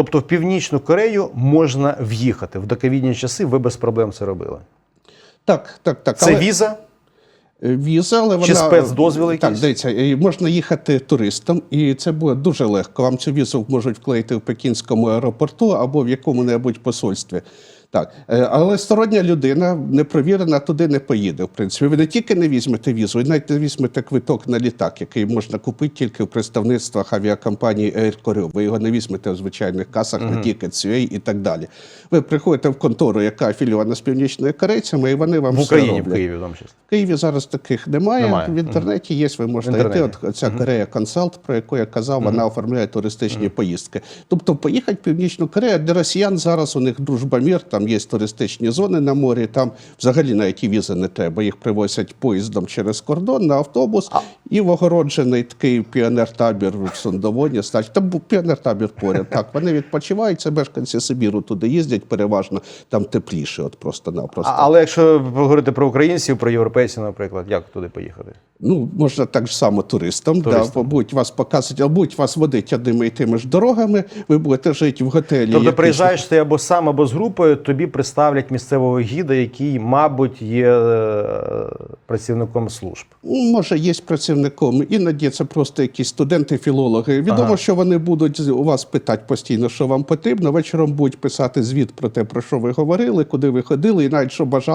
Тобто в Північну Корею можна в'їхати. В доковідні часи ви без проблем це робили. Так, так, так. Це але- віза? Е, Віза, але вона Чи спецдозвіл Так, якийсь? дивіться, е, можна їхати туристом, і це буде дуже легко. Вам цю візу можуть вклеїти в пекінському аеропорту або в якому-небудь посольстві. Так, Е, але стороння людина непровірена туди не поїде. В принципі, ви не тільки не візьмете візу, ви навіть не візьмете квиток на літак, який можна купити тільки в представництвах авіакомпанії Air Koryo. Ви його не візьмете в звичайних касах на Tickets.ua і так далі. Ви приходите в контору, яка афіліована з північною корейцями, і вони вам В все Україні, в роблять. Києві, в тому числі. В Києві зараз таких немає. Немає. В інтернеті є, ви можете знайти. От ця Корея Консалт, про яку я казав, вона оформляє туристичні поїздки. Тобто поїхати в Північну Корею для росіян зараз у них дружба мір, там є туристичні зони на морі, там взагалі навіть і візи не треба. Їх привозять поїздом через кордон на автобус і в огороджений такий піонер-табір в Сундовоні. Там був піонер-табір поряд. Так, вони відпочивають, це мешканці Сибіру туди їздять переважно, там тепліше, от просто-напросто. А- Але якщо говорити про українців, про європейців, наприклад, як туди поїхати? Ну, можна так само туристам, Туристам. Да, будуть вас показувати, або будуть вас водити одними і тими ж дорогами, ви будете жити в готелі. Тобто якийсь- приїжджаєш ти або сам, або з групою, тобі представлять місцевого гіда, який, мабуть, є е, працівником служб. Ну, Може, є працівником, іноді це просто якісь студенти-філологи. Відомо, Ага. що вони будуть у вас питати постійно, що вам потрібно. Вечором будуть писати звіт про те, про що ви говорили, куди ви ходили, і навіть що бажали.